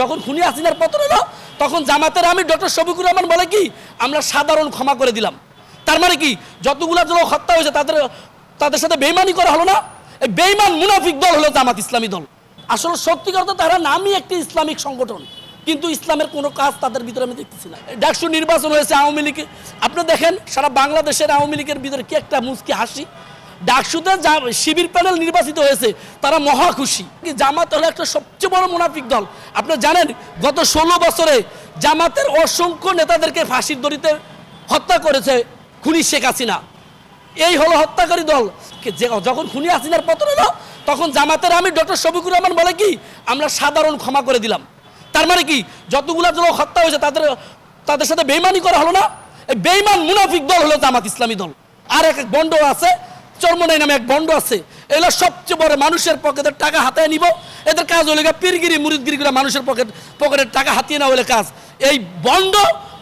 যখন খুনি হাসিনার পতন হলো, তখন জামাতের আমি ডক্টর শফিকুর রহমান বলে কি, আমরা সাধারণ ক্ষমা করে দিলাম। তার মানে কি, যতগুলা লোক হত্যা হয়েছে, তাদের তাদের সাথে বেইমানি করা হলো না। এই বেইমান মুনাফিক দল হলো জামাত ইসলামী দল। আসলে সত্যিকার তো তারা নামই একটি ইসলামিক সংগঠন। কিন্তু ইসলামের কোনো কাজ তাদের ভিতরে আমি দেখতেছি না। ডাকসু নির্বাচন হয়েছে আওয়ামী লীগ। আপনি দেখেন, সারা বাংলাদেশের আওয়ামী লীগের ভিতরে কি একটা মুস্কি হাসি? ডাকসুতে শিবির প্যানেল নির্বাচিত হয়েছে, তারা মহা খুশি। জামাত হলো একটা সবচেয়ে বড় মুনাফিক দল। আপনি জানেন, গত ষোলো বছরে জামাতের অসংখ্য নেতাদেরকে ফাঁসির দড়িতে হত্যা করেছে খুনি শেখ হাসিনা। এই হলো হত্যাকারী দল। যখন খুনি হাসিনার পতন হলো, তখন জামাতের আমি ডক্টর শফিকুর রহমান বলে কি, আমরা সাধারণ ক্ষমা করে দিলাম। তার মানে কি, যতগুলা লোক হত্যা হয়েছে, তাদের তাদের সাথে বেইমানি করা হলো না। বেইমান মুনাফিক দল হলো জামাত ইসলামী দল। আর এক বন্ড আছে চর্মনাই নামে এক বন্ড আছে। এগুলো সবচেয়ে বড় মানুষের পকেটের টাকা হাতায় নিব। এদের কাজ হলে পীরগিরি মুরিদগিরি করে মানুষের পকেট পকেটের টাকা হাতিয়ে না হলে কাজ। এই বন্ড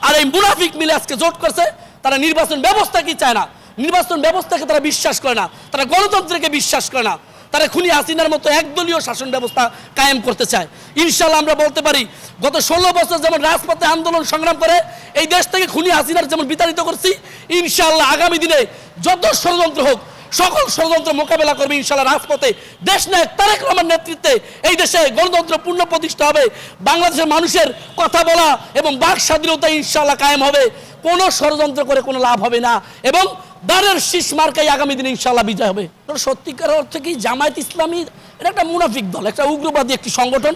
আর এই মুনাফিক মিলে আজকে জোট করছে। তারা নির্বাচন ব্যবস্থা কি চায় না? নির্বাচন ব্যবস্থাকে তারা বিশ্বাস করে না। তারা গণতন্ত্রকে বিশ্বাস করে না। তারা খুনি হাসিনার মতো একদলীয় শাসন ব্যবস্থা কায়েম করতে চায়। ইনশাল্লাহ আমরা বলতে পারি, গত ষোলো বছর যেমন রাজপথে আন্দোলন সংগ্রাম করে, এই দেশ থেকে খুনি হাসিনার যেমন বিতাড়িত করছি ইনশাল্লাহ আগামী দিনে যত ষড়যন্ত্র হোক সকল ষড়যন্ত্র মোকাবেলা করবে ইনশাল্লাহ রাজপথে। দেশ নায়ক তারেক রহমান নেতৃত্বে। এই দেশে গণতন্ত্র পূর্ণ প্রতিষ্ঠা হবে। বাংলাদেশের মানুষের কথা বলা এবং বাক স্বাধীনতা ইনশাল্লাহ কায়েম হবে। কোনো ষড়যন্ত্র করে কোনো লাভ হবে না। এবং দাঁড়ের শীষ মার্কাই আগামী দিনে ইনশাল্লাহ বিজয় হবে। সত্যিকার অর্থে কি জামায়াত ইসলামী এটা একটা মুনাফিক দল, একটা উগ্রবাদী একটি সংগঠন?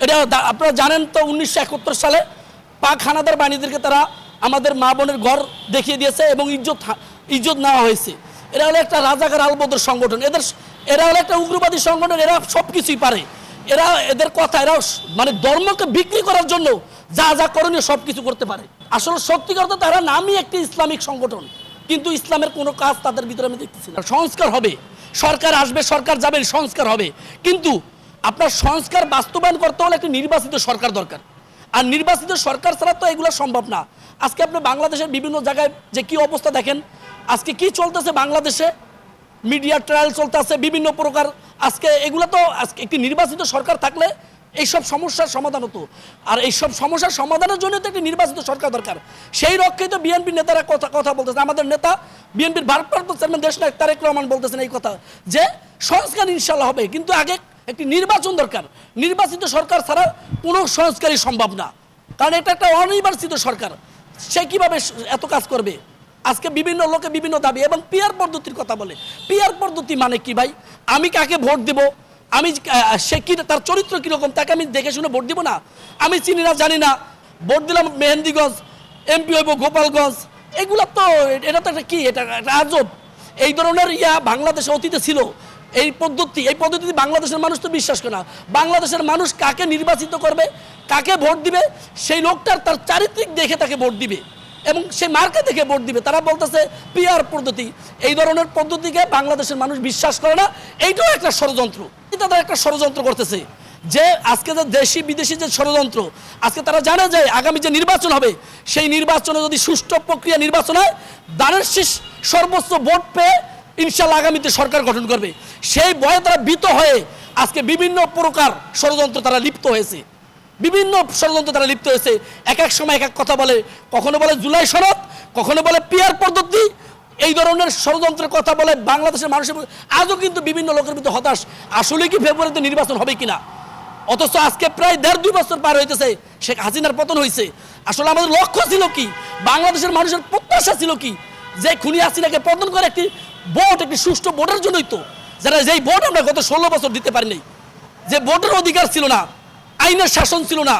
এটা আপনারা জানেন তো উনিশশো একাত্তর সালে পাক হানাদার বাণীদেরকে তারা আমাদের মা বোনের ঘর দেখিয়ে দিয়েছে এবং ইজ্জত ইজ্জত নেওয়া হয়েছে। এরা হলো একটা রাজাকার আলবদর সংগঠন। এদের এরা হলো একটা উগ্রবাদী সংগঠন, এরা সব কিছুই পারে। এরা এদের কথা, এরা মানে ধর্মকে বিক্রি করার জন্য যা যা করণীয় সব কিছু করতে পারে। আসলে সত্যিকার তো তারা নামই একটি ইসলামিক সংগঠন। কিন্তু ইসলামের কোনো কাজ তাদের ভিতরে আমি দেখতেছি না। সংস্কার হবে। সরকার আসবে, সরকার যাবে, সংস্কার হবে। কিন্তু আপনার সংস্কার বাস্তবায়ন করতে হলে একটি নির্বাচিত সরকার দরকার। আর নির্বাচিত সরকার ছাড়া তো এগুলো সম্ভব না। আজকে আপনি বাংলাদেশের বিভিন্ন জায়গায় যে কি অবস্থা দেখেন আজকে কি চলতেছে বাংলাদেশে? মিডিয়া ট্রায়াল চলতেছে, বিভিন্ন প্রকার। আজকে এগুলো তো আজকে একটি নির্বাচিত সরকার থাকলে এইসব সমস্যার সমাধান হতো। আর এইসব সমস্যার সমাধানের জন্য তো একটি নির্বাচিত সরকার দরকার। সেই রক্ষেই তো বিএনপির নেতারা কথা কথা বলতেছে। আমাদের নেতা, বিএনপির ভারপ্রাপ্ত চেয়ারম্যান দেশ নায়ক তারেক রহমান বলতেছেন এই কথা, যে সংস্কার ইনশাল্লাহ হবে, কিন্তু আগে একটি নির্বাচন দরকার। নির্বাচিত সরকার ছাড়া কোনো সংস্কারই সম্ভব না। কারণ এটা একটা অনির্বাচিত সরকার। সে কীভাবে এত কাজ করবে? আজকে বিভিন্ন লোকে বিভিন্ন দাবি এবং পিয়ার পদ্ধতির কথা বলে। পিয়ার পদ্ধতি মানে কি ভাই? আমি কাকে ভোট দেব? আমি সে কি, তার চরিত্র কীরকম? তাকে আমি দেখে শুনে ভোট দিব না? আমি চিনি না, জানি না। ভোট দিলাম মেহেন্দিগঞ্জ, এমপি হইব গোপালগঞ্জ। এগুলো তো, এটা তো একটা কি? এটা আজব। এই ধরনের ইয়া বাংলাদেশে অতীতে ছিল। এই পদ্ধতি এই পদ্ধতি বাংলাদেশের মানুষ তো বিশ্বাস করে না। বাংলাদেশের মানুষ কাকে নির্বাচিত করবে, কাকে ভোট দিবে, সেই লোকটার তার চারিত্রিক দেখে তাকে ভোট দিবে। এবং সেই মার্কে দেখে ভোট দিবে। তারা বলতেছে, পিআর পদ্ধতি। এই ধরনের পদ্ধতিকে বাংলাদেশের মানুষ বিশ্বাস করে না। এইটাও একটা ষড়যন্ত্র। তারা একটা ষড়যন্ত্র করতেছে যে আজকে যে দেশি, বিদেশি যে ষড়যন্ত্র, আজকে তারা জানে যে আগামী যে নির্বাচন হবে, সেই নির্বাচনে যদি সুষ্ঠু প্রক্রিয়া নির্বাচন হয়, দানের শীষ সর্বোচ্চ ভোট পেয়ে ইনশাল্লাহ আগামীতে সরকার গঠন করবে। সেই ভয়ে তারা ভীত হয়ে আজকে বিভিন্ন প্রকার ষড়যন্ত্র তারা লিপ্ত হয়েছে। বিভিন্ন ষড়যন্ত্র তারা লিপ্ত হয়েছে। এক এক সময় এক এক কথা বলে। কখনো বলে জুলাই সনদ, কখনো বলে পিয়ার পদ্ধতি। এই ধরনের ষড়যন্ত্রের কথা বলে বাংলাদেশের মানুষের আজও কিন্তু বিভিন্ন লোকের ভিতরে হতাশ। আসলে কি ফেব্রুয়ারিতে নির্বাচন হবে কিনা? অথচ আজকে প্রায় দেড় দুই বছর পার হইতেছে। শেখ হাসিনার পতন হয়েছে আসলে আমাদের লক্ষ্য ছিল কি? বাংলাদেশের মানুষের প্রত্যাশা ছিল কি? যে খুনি হাসিনাকে পতন করে একটি ভোট, একটি সুষ্ঠু ভোটের জন্যই তো। যারা যেই ভোট আমরা গত ষোলো বছর দিতে পারিনি, যে ভোটের অধিকার ছিল না আইনের শাসন ছিল না,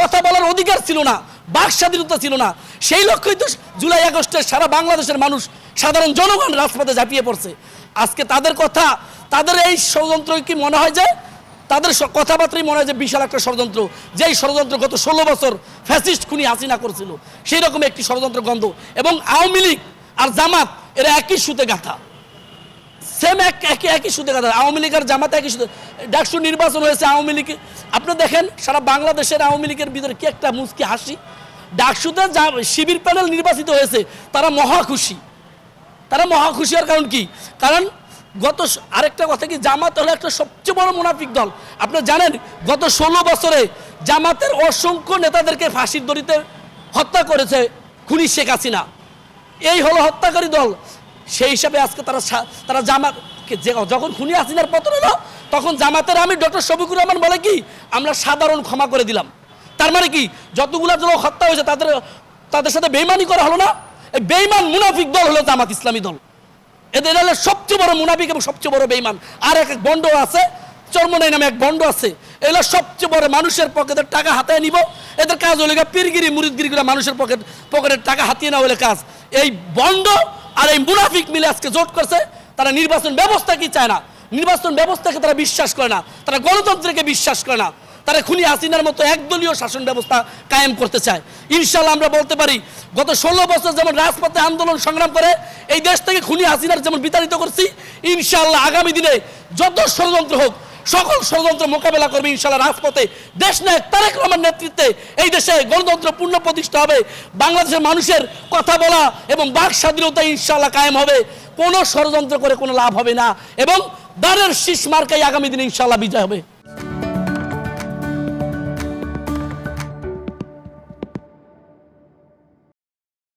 কথা বলার অধিকার ছিল না, বাক স্বাধীনতা ছিল না। সেই লক্ষ্যই তো জুলাই আগস্টে সারা বাংলাদেশের মানুষ সাধারণ জনগণ রাজপথে ঝাঁপিয়ে পড়ছে। আজকে তাদের কথা, তাদের এই ষড়যন্ত্র কি মনে হয় যে, তাদের কথাবার্তাই মনে হয় যে বিশাল একটা ষড়যন্ত্র, যেই ষড়যন্ত্র গত ষোলো বছর ফ্যাসিস্ট খুনি হাসিনা করছিল, সেই রকম একটি ষড়যন্ত্র গন্ধ এবং আওয়ামী লীগ আর জামাত, এরা একই সুতে গাঁথা। সেম এক একই একই সুতে কথা। আওয়ামী লীগ আর জামাত একই সুতে ডাকসু নির্বাচন হয়েছে আওয়ামী লীগ। আপনি দেখেন, সারা বাংলাদেশের আওয়ামী লীগের ভিতরে কি একটা মুস্কি হাসি? ডাকসুতে শিবির প্যানেল নির্বাচিত হয়েছে, তারা মহা খুশি। তারা মহা খুশি হওয়ার কারণ কি? কারণ গত আরেকটা কথা কি, জামাত হলো একটা সবচেয়ে বড় মুনাফিক দল। আপনি জানেন, গত ষোলো বছরে জামাতের অসংখ্য নেতাদেরকে ফাঁসির দড়িতে হত্যা করেছে খুনি শেখ হাসিনা। এই হলো হত্যাকারী দল। সেই হিসাবে আজকে তারা তারা জামাত যখন খুনি হাসিনার পতন হলো, তখন জামাতের আমি ডক্টর শফিকুর রহমান বলে কি, আমরা সাধারণ ক্ষমা করে দিলাম। তার মানে কি, যতগুলা লোক হত্যা হয়েছে, তাদের তাদের সাথে বেইমানি করা হলো না। এই বেইমান মুনাফিক দল হলো জামাত ইসলামী দল। এদের হলো সবচেয়ে বড় মুনাফিক এবং সবচেয়ে বড় বেইমান। আর এক এক বন্ড আছে, চর্মনাই নামে এক বন্ড আছে। এগুলো সবচেয়ে বড় মানুষের পকেটের টাকা হাতায় নিব। এদের কাজ হলে পীরগিরি, মুরিদগিরি মানুষের পকেট পকেটের টাকা হাতিয়ে না হলে কাজ। এই বন্ড আর এই মুনাফিক মিলে আজকে জোট করছে, তারা নির্বাচন ব্যবস্থা কি চায় না? নির্বাচন ব্যবস্থাকে তারা বিশ্বাস করে না, তারা গণতন্ত্রকে বিশ্বাস করে না, তারা খুনি হাসিনার মতো একদলীয় শাসন ব্যবস্থা কায়েম করতে চায়। ইনশাল্লাহ আমরা বলতে পারি, গত ষোলো বছর যেমন রাজপথে আন্দোলন সংগ্রাম করে, এই দেশ থেকে খুনি হাসিনার যেমন বিতাড়িত করছি ইনশাল্লাহ আগামী দিনে যত ষড়যন্ত্র হোক সকল ষড়যন্ত্র মোকাবেলা করবে ইনশাল্লাহ রাজপথে। দেশ নেয় তারেক রহমান নেতৃত্বে এই দেশে গণতন্ত্র পূর্ণ প্রতিষ্ঠা হবে। বাংলাদেশের মানুষের কথা বলা এবং বাক স্বাধীনতা ইনশাল্লাহ কায়েম হবে। কোনো ষড়যন্ত্র করে কোনো লাভ হবে না এবং দ্বারের শীষ মার্কাই আগামী দিনে ইনশাল্লাহ বিজয় হবে।